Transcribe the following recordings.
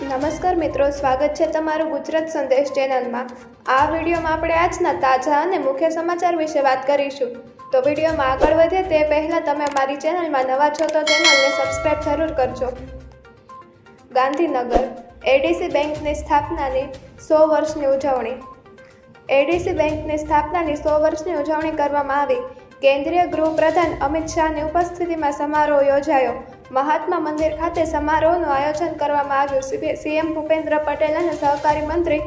નમસ્કાર મિત્રો, સ્વાગત છે તમારું ગુજરાત સંદેશ ચેનલમાં. આ વિડીયોમાં આપણે આજના તાજા અને મુખ્ય સમાચાર વિશે વાત કરીશું. તો વિડીયોમાં આગળ વધે તે પહેલાં તમે અમારી ચેનલમાં નવા છો તો ચેનલને સબસ્ક્રાઈબ જરૂર કરજો. ગાંધીનગર એડીસી બેંકની સ્થાપનાની સો વર્ષની ઉજવણી. એડીસી બેંકની સ્થાપનાની સો વર્ષની ઉજવણી કરવામાં આવી. કેન્દ્રીય ગૃહપ્રધાન અમિત શાહની ઉપસ્થિતિમાં સમારોહ યોજાયો. મહાત્મા મંદિર ખાતે સમારોહનું આયોજન કરવામાં આવ્યું. સીએમ ભૂપેન્દ્ર પટેલ અને સહકારી મંત્રી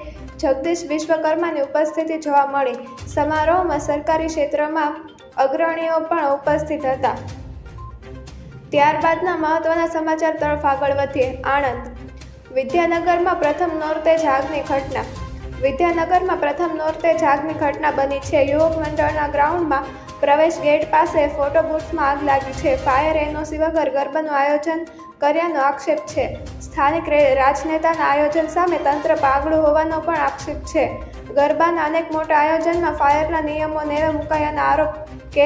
જગદીશ વિશ્વકર્માની ઉપસ્થિતિ જોવા મળી. સમારોહમાં સરકારી ક્ષેત્રમાં અગ્રણીઓ પણ ઉપસ્થિત હતા. ત્યારબાદના મહત્વના સમાચાર તરફ આગળ વધીએ. આણંદ. વિદ્યાનગરમાં પ્રથમ નોરતે આગની ઘટના. વિદ્યાનગરમાં પ્રથમ નોરતે જાગની ઘટના બની છે. યુવક મંડળના ગ્રાઉન્ડમાં પ્રવેશ ગેટ પાસે ફોટો બુથમાં આગ લાગી છે. ફાયર એનઓસી વગર ગરબાનું આયોજન કર્યાનો આક્ષેપ છે. સ્થાનિક રાજનેતાના આયોજન સામે તંત્ર પાગળું હોવાનો પણ આક્ષેપ છે. ગરબાના અનેક મોટા આયોજનમાં ફાયરના નિયમો નેવે મુકાયાના આરોપ કે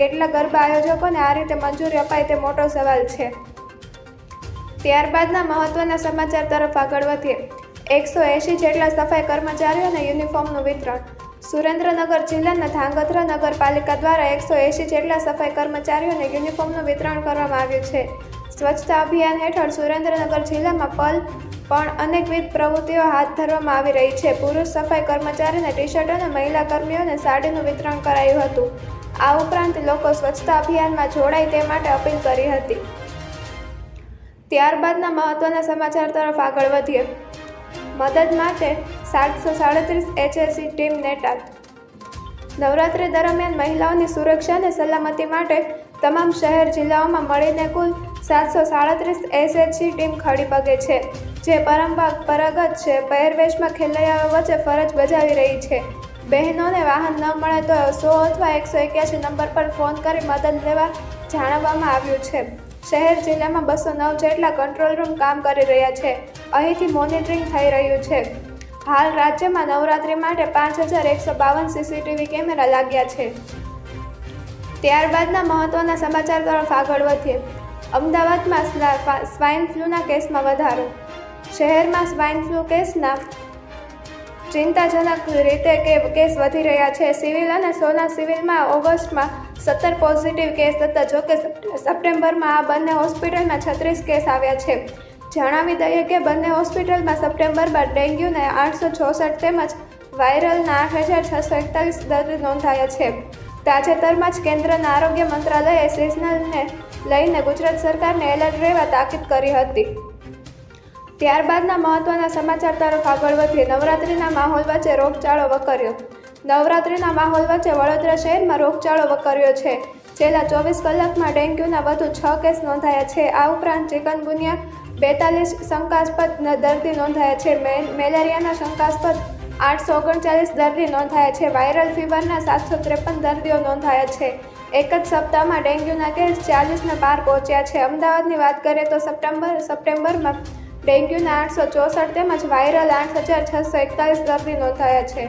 કેટલા ગરબા આયોજકોને આ રીતે મંજૂરી અપાય તે મોટો સવાલ છે. ત્યારબાદના મહત્વના સમાચાર તરફ આગળ વધીએ. એકસો એંશી જેટલા સફાઈ કર્મચારીઓને યુનિફોર્મનું વિતરણ. સુરેન્દ્રનગર જિલ્લાના ધાંગધ્રા નગરપાલિકા દ્વારા એકસો એંશી જેટલા સફાઈ કર્મચારીઓને યુનિફોર્મનું વિતરણ કરવામાં આવ્યું છે. સ્વચ્છતા અભિયાન હેઠળ સુરેન્દ્રનગર જિલ્લામાં પલ પણ અનેકવિધ પ્રવૃત્તિઓ હાથ ધરવામાં આવી રહી છે. પુરુષ સફાઈ કર્મચારીને ટી શર્ટ અને મહિલા કર્મીઓને સાડીનું વિતરણ કરાયું હતું. આ ઉપરાંત લોકો સ્વચ્છતા અભિયાનમાં જોડાય તે માટે અપીલ કરી હતી. ત્યારબાદના મહત્વના સમાચાર તરફ આગળ વધીએ. મદદ માટે સાતસો સાડત્રીસ એચએસી ટીમ નેટાત નવરાત્રી દરમિયાન મહિલાઓની સુરક્ષા અને સલામતી માટે તમામ શહેર જિલ્લાઓમાં મળીને કુલ સાતસો સાડત્રીસ એસએચસી ટીમ ખડી પગે છે, જે પરંપરાગત છે, પહેરવેશમાં ખેલૈયાઓ વચ્ચે ફરજ બજાવી રહી છે. બહેનોને વાહન ન મળે તો સો અથવા એકસો એક્યાસી નંબર પર ફોન કરી મદદ લેવા જણાવવામાં આવ્યું છે. શહેર જિલ્લામાં બસો નવ જેટલા કંટ્રોલ રૂમ કામ કરી રહ્યા છે. અહીંથી મોનિટરિંગ થઈ રહ્યું છે. હાલ રાજ્યમાં નવરાત્રી માટે પાંચ હજાર એકસો બાવન સીસીટીવી કેમેરા લાગ્યા છે. ત્યારબાદના મહત્વના સમાચાર તરફ આગળ વધીએ. અમદાવાદમાં સ્વાઇન ફ્લૂના કેસમાં વધારો. શહેરમાં સ્વાઇન ફ્લૂ કેસના ચિંતાજનક રીતે કેસ વધી રહ્યા છે. સિવિલ અને સોના સિવિલમાં ઓગસ્ટમાં સત્તર પોઝિટિવ કેસ હતા જોકે સપ્ટેમ્બરમાં આ બંને હોસ્પિટલમાં છત્રીસ કેસ આવ્યા છે. જણાવી દઈએ કે બંને હોસ્પિટલમાં સપ્ટેમ્બરમાં ડેન્ગ્યુને આઠસો ચોસઠ તેમજ વાયરલના આઠ હજાર છસો એકતાલીસ દર્દી નોંધાયા છે. તાજેતરમાં જ કેન્દ્રના આરોગ્ય મંત્રાલયે સિઝનલને લઈને ગુજરાત સરકારને એલર્ટ રહેવા તાકીદ કરી હતી. ત્યારબાદના મહત્વના સમાચાર તરફ આગળ વધીએ. નવરાત્રિના માહોલ વચ્ચે રોગચાળો વકર્યો. નવરાત્રિના માહોલ વચ્ચે વડોદરા શહેરમાં રોગચાળો વકર્યો છે. છેલ્લા ચોવીસ કલાકમાં ડેન્ગ્યુના વધુ છ કેસ નોંધાયા છે. આ ઉપરાંત ચિકનગુનિયા બેતાલીસ શંકાસ્પદ દર્દી નોંધાયા છે. મેલેરિયાના શંકાસ્પદ આઠસો ઓગણચાલીસ દર્દી નોંધાયા છે. વાયરલ ફીવરના સાતસો ત્રેપન દર્દીઓ નોંધાયા છે. એક જ સપ્તાહમાં ડેન્ગ્યુના કેસ ચાલીસને પાર પહોંચ્યા છે. અમદાવાદની વાત કરીએ તો સપ્ટેમ્બર, સપ્ટેમ્બરમાં ડેન્ગ્યુના આઠસો ચોસઠ તેમજ વાયરલ આઠ હજાર છસો એકતાલીસ દર્દી નોંધાયા છે.